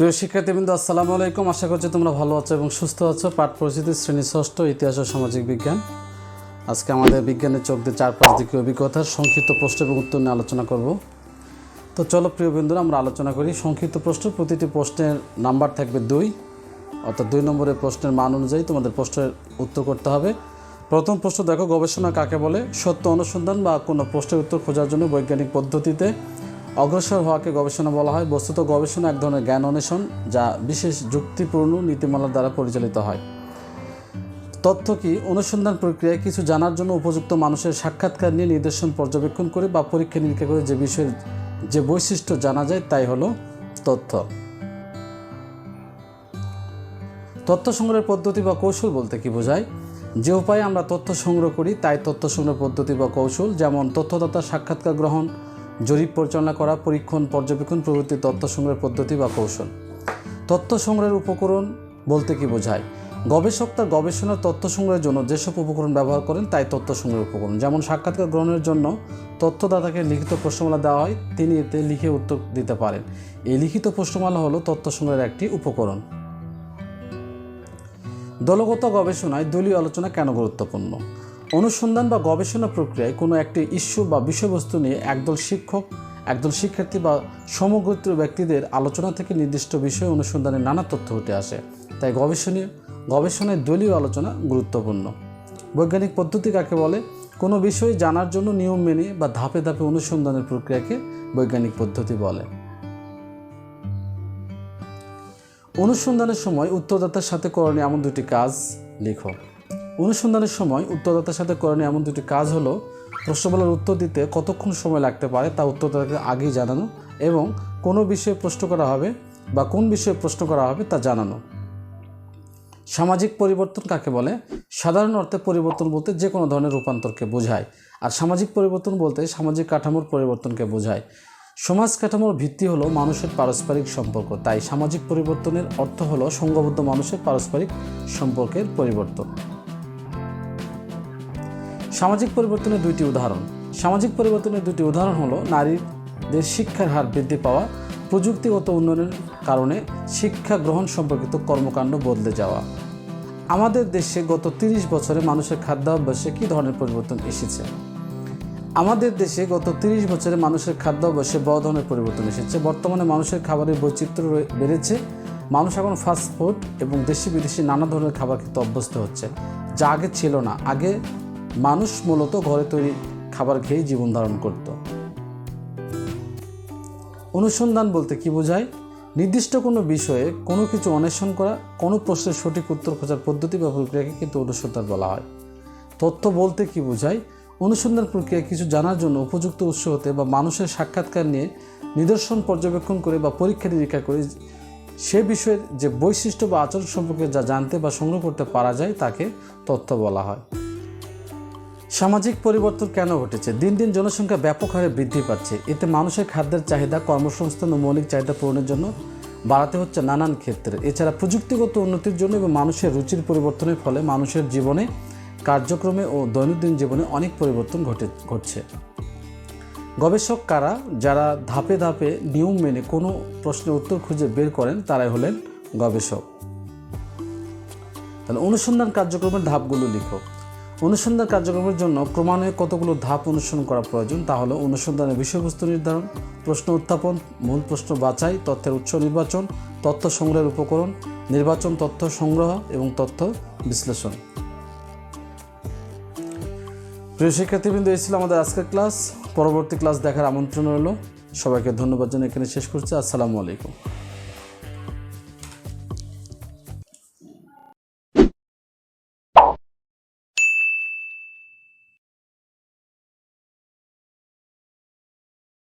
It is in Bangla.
প্রিয় শিক্ষার্থীবৃন্দ, আসসালামু আলাইকুম। আশা করছি তোমরা ভালো আছো এবং সুস্থ আছো। পাঠ পরিস্থিতি শ্রেণি ষষ্ঠ, ইতিহাস ও সামাজিক বিজ্ঞান। আজকে আমাদের বিজ্ঞানের চোখ দিয়ে চার পাঁচ দিকে অভিজ্ঞতার সংক্ষিপ্ত প্রশ্ন এবং উত্তর নিয়ে আলোচনা করব। তো চলো প্রিয় বিন্দুরা, আমরা আলোচনা করি সংক্ষিপ্ত প্রশ্ন। প্রতিটি প্রশ্নের নাম্বার থাকবে দুই, অর্থাৎ দুই নম্বরের প্রশ্নের মান অনুযায়ী তোমাদের প্রশ্নের উত্তর করতে হবে। প্রথম প্রশ্ন দেখো, গবেষণা কাকে বলে? সত্য অনুসন্ধান বা কোনো প্রশ্নের উত্তর খোঁজার জন্য বৈজ্ঞানিক পদ্ধতিতে অগ্রসর হওয়াকে গবেষণা বলা হয়। বস্তুত গবেষণা এক ধরনের জ্ঞান অন্বেষণ, যা বিশেষ যুক্তিপূর্ণ নীতিমালার দ্বারা পরিচালিত হয়। তথ্য কি অনুসন্ধান প্রক্রিয়ায় কিছু জানার জন্য উপযুক্ত মানুষের সাক্ষাৎকার নিয়ে নিদর্শন পর্যবেক্ষণ করে বা পরীক্ষা নিরীক্ষা করে যে বিষয়ের যে বৈশিষ্ট্য জানা যায় তাই হলো তথ্য। তথ্য সংগ্রহের পদ্ধতি বা কৌশল বলতে কি বোঝায়? যে উপায়ে আমরা তথ্য সংগ্রহ করি, তাই তথ্য সংগ্রহ পদ্ধতি বা কৌশল, যেমন তথ্যদাতার সাক্ষাৎকার গ্রহণ জরিপ পরিচালনা করা, পরীক্ষণ, পর্যবেক্ষণ প্রভৃতি তথ্য সংগ্রহের পদ্ধতি বা কৌশল। তথ্য সংগ্রহের উপকরণ বলতে কি বোঝায়? গবেষক তার গবেষণার তথ্য সংগ্রহের জন্য যেসব উপকরণ ব্যবহার করেন, তাই তথ্য সংগ্রহের উপকরণ। যেমন সাক্ষাৎকার গ্রহণের জন্য তথ্যদাতাকে লিখিত প্রশ্নমালা দেওয়া হয়, তিনি এতে লিখে উত্তর দিতে পারেন। এই লিখিত প্রশ্নমালা হলো তথ্য সংগ্রহের একটি উপকরণ। দলগত গবেষণায় দলীয় আলোচনা কেন গুরুত্বপূর্ণ? অনুসন্ধান বা গবেষণা প্রক্রিয়ায় কোনো একটি ইস্যু বা বিষয়বস্তু নিয়ে একদল শিক্ষক, একদল শিক্ষার্থী বা সমগোত্রীয় ব্যক্তিদের আলোচনা থেকে নির্দিষ্ট বিষয় অনুসন্ধানের নানা তথ্য উঠে আসে। তাই গবেষণীয়, গবেষণায় দলীয় আলোচনা গুরুত্বপূর্ণ। বৈজ্ঞানিক পদ্ধতি কাকে বলে? কোনো বিষয় জানার জন্য নিয়ম মেনে বা ধাপে ধাপে অনুসন্ধানের প্রক্রিয়াকে বৈজ্ঞানিক পদ্ধতি বলে। অনুসন্ধানের সময় উত্তরদাতার সাথে করণীয় এমন দুটি কাজ লিখো। অনুসন্ধানের সময় উত্তরদাতার সাথে করণীয় এমন দুটি কাজ হলো প্রশ্নমালার উত্তর দিতে কতক্ষণ সময় লাগতে পারে তা উত্তরদাতাকে আগেই জানানো এবং কোনো বিষয়ে প্রশ্ন করা হবে বা কোন বিষয়ে প্রশ্ন করা হবে তা জানানো। সামাজিক পরিবর্তন কাকে বলে? সাধারণ অর্থে পরিবর্তন বলতে যে কোনো ধরনের রূপান্তরকে বোঝায়। আর সামাজিক পরিবর্তন বলতে সামাজিক কাঠামোর পরিবর্তনকে বোঝায়। সমাজ কাঠামোর ভিত্তি হলো মানুষের পারস্পরিক সম্পর্ক। তাই সামাজিক পরিবর্তনের অর্থ হলো সংঘবদ্ধ মানুষের পারস্পরিক সম্পর্কের পরিবর্তন। সামাজিক পরিবর্তনের দুইটি উদাহরণ। সামাজিক পরিবর্তনের দুটি উদাহরণ হলো, নারীদের শিক্ষার হার বৃদ্ধি পাওয়া প্রযুক্তিগত উন্নয়নের কারণে শিক্ষা গ্রহণ সম্পর্কিত কর্মকাণ্ড বদলে যাওয়া। আমাদের দেশে গত তিরিশ বছরে মানুষের খাদ্যাভ্যাসে কী ধরনের পরিবর্তন এসেছে? আমাদের দেশে গত তিরিশ বছরে মানুষের খাদ্যাভ্যাসে বড় ধরনের পরিবর্তন এসেছে। বর্তমানে মানুষের খাবারের বৈচিত্র্য রয়ে- বেড়েছে। মানুষ এখন ফাস্ট ফুড এবং দেশি বিদেশি নানা ধরনের খাবার খেতে অভ্যস্ত হচ্ছে। যা আগে ছিল না। আগে মানুষ মূলত ঘরে তৈরি খাবার খেয়েই জীবন ধারণ করত। অনুসন্ধান বলতে কি বোঝায়? নির্দিষ্ট কোনো বিষয়ে কোনো কিছু অন্বেষণ করা, কোনো প্রশ্নের সঠিক উত্তর খোঁজার পদ্ধতি বা প্রক্রিয়াকে কিন্তু অনুসন্ধান বলা হয়। তথ্য বলতে কি বোঝায়? অনুসন্ধান প্রক্রিয়া কিছু জানার জন্য উপযুক্ত উৎস হতে বা মানুষের সাক্ষাৎকার নিয়ে নিদর্শন পর্যবেক্ষণ করে বা পরীক্ষা নিরীক্ষা করে সে বিষয়ের যে বৈশিষ্ট্য বা আচরণ সম্পর্কে যা জানতে বা সংগ্রহ করতে পারা যায় তাকে তথ্য বলা হয়। সামাজিক পরিবর্তন কেন ঘটেছে? দিন দিন জনসংখ্যা ব্যাপক হারে বৃদ্ধি পাচ্ছে। এতে মানুষের খাদ্যের চাহিদা, কর্মসংস্থান ও মৌলিক চাহিদা পূরণের জন্য বাড়াতে হচ্ছে নানান ক্ষেত্রে। এছাড়া প্রযুক্তিগত উন্নতির জন্য এবং মানুষের রুচির পরিবর্তনের ফলে মানুষের জীবনে কার্যক্রমে ও দৈনন্দিন জীবনে অনেক পরিবর্তন ঘটে, ঘটছে। গবেষক কারা? যারা ধাপে ধাপে নিয়ম মেনে কোনো প্রশ্নের উত্তর খুঁজে বের করেন, তারাই হলেন গবেষক। তাহলে অনুসন্ধান কার্যক্রমের ধাপগুলো লিখো। অনুসন্ধান কার্যক্রমের জন্য ক্রমান্বয়ে কতগুলো ধাপ অনুসরণ করা প্রয়োজন তা হলো অনুসন্ধানের বিষয়বস্তু নির্ধারণ, প্রশ্ন উত্থাপন, মূল প্রশ্ন বাছাই, তথ্যের উৎস নির্বাচন, তথ্য সংগ্রহের উপকরণ, নির্বাচন তথ্য সংগ্রহ এবং তথ্য বিশ্লেষণ। প্রিয় শিক্ষার্থীবৃন্দ, এই ছিল আমাদের আজকের ক্লাস। পরবর্তী ক্লাস দেখার আমন্ত্রণ রইল। সবাইকে ধন্যবাদ জানিয়ে এখানে শেষ করছি। আসসালামু আলাইকুম।